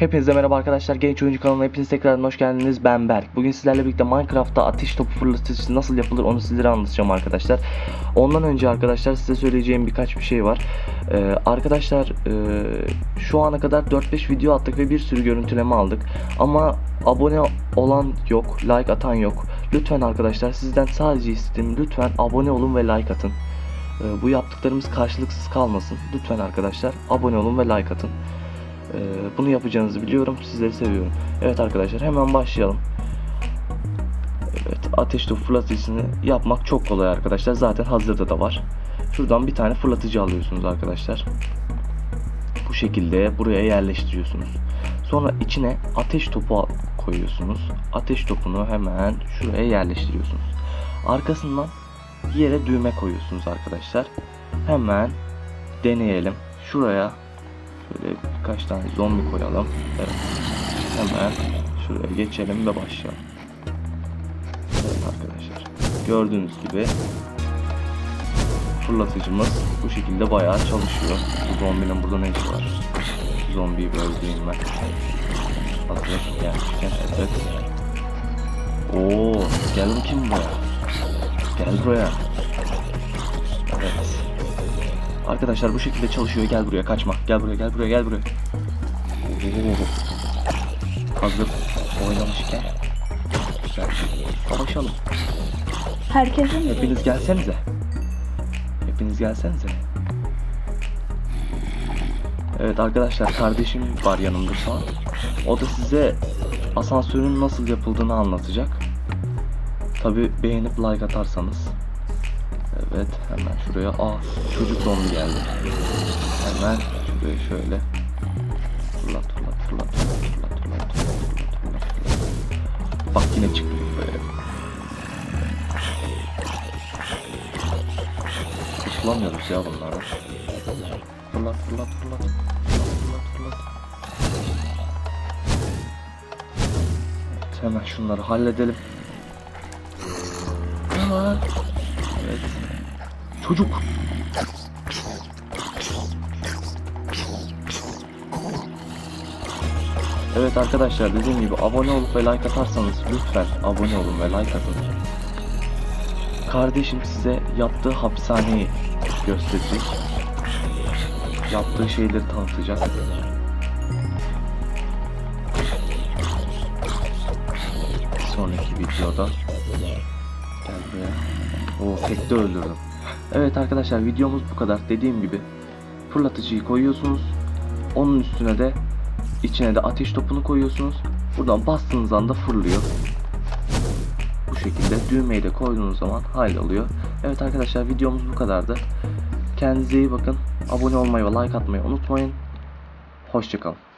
Hepinize merhaba arkadaşlar. Genç Oyuncu kanalına hepiniz tekrardan hoş geldiniz. Ben Berk. Bugün sizlerle birlikte Minecraft'ta ateş topu fırlatıcısı nasıl yapılır onu sizlere anlatacağım arkadaşlar. Ondan önce arkadaşlar size söyleyeceğim birkaç bir şey var. Ee, arkadaşlar e, şu ana kadar 4-5 video attık ve bir sürü görüntüleme aldık. Ama abone olan yok, like atan yok. Lütfen arkadaşlar sizden sadece istedim. Lütfen abone olun ve like atın. Ee, bu yaptıklarımız karşılıksız kalmasın. Lütfen arkadaşlar abone olun ve like atın. Ee, bunu yapacağınızı biliyorum. Sizleri seviyorum. Evet arkadaşlar hemen başlayalım. Evet ateş topu fırlatıcısını yapmak çok kolay arkadaşlar. Zaten hazırda da var. Şuradan bir tane fırlatıcı alıyorsunuz arkadaşlar. Bu şekilde buraya yerleştiriyorsunuz. Sonra içine ateş topu koyuyorsunuz. Ateş topunu hemen şuraya yerleştiriyorsunuz. Arkasından yere düğme koyuyorsunuz arkadaşlar. Hemen deneyelim. Şuraya Şöyle birkaç tane zombi koyalım. Evet. Hemen şuraya geçelim ve başlayalım. Evet arkadaşlar. Gördüğünüz gibi fırlatıcımız bu şekilde bayağı çalışıyor. Bu zombinin burada ne işi var? Şu zombiyi öldüreyim ben. Hazır gelmişken evet. Oo, gel bakayım buraya. Gel buraya. Arkadaşlar bu şekilde çalışıyor. Gel buraya kaçma. Gel buraya gel buraya gel buraya. Hazır oynamışken. Güzel. Savaşalım. Herkesin mi? Hepiniz gelsenize. Hepiniz gelsenize. Evet arkadaşlar kardeşim var yanımda şu an. O da size asansörün nasıl yapıldığını anlatacak. Tabi beğenip like atarsanız. Evet hemen şuraya. Aa çocuk zombi geldi. Hemen şuraya şöyle. Fırlat fırlat fırlat fırlat fırlat fırlat fırlat fırlat. Bak yine çıktı böyle. Kurtulamıyoruz ya bunlara. Fırlat fırlat fırlat. Fırlat fırlat fırlat. Evet, hemen şunları halledelim. Hemen. Evet. Çocuk. Evet arkadaşlar dediğim gibi abone olup ve like atarsanız lütfen abone olun ve like atın. Kardeşim size yaptığı hapishaneyi gösterecek. Yaptığı şeyleri tanıtacak. Sonraki videoda gel buraya. Oo tekte öldürdüm. Evet arkadaşlar videomuz bu kadar. Dediğim gibi fırlatıcıyı koyuyorsunuz. Onun üstüne de içine de ateş topunu koyuyorsunuz. Buradan bastığınız anda fırlıyor. Bu şekilde düğmeyi de koyduğunuz zaman halloluyor. Evet arkadaşlar videomuz bu kadardı. Kendinize iyi bakın. Abone olmayı ve like atmayı unutmayın. Hoşçakalın.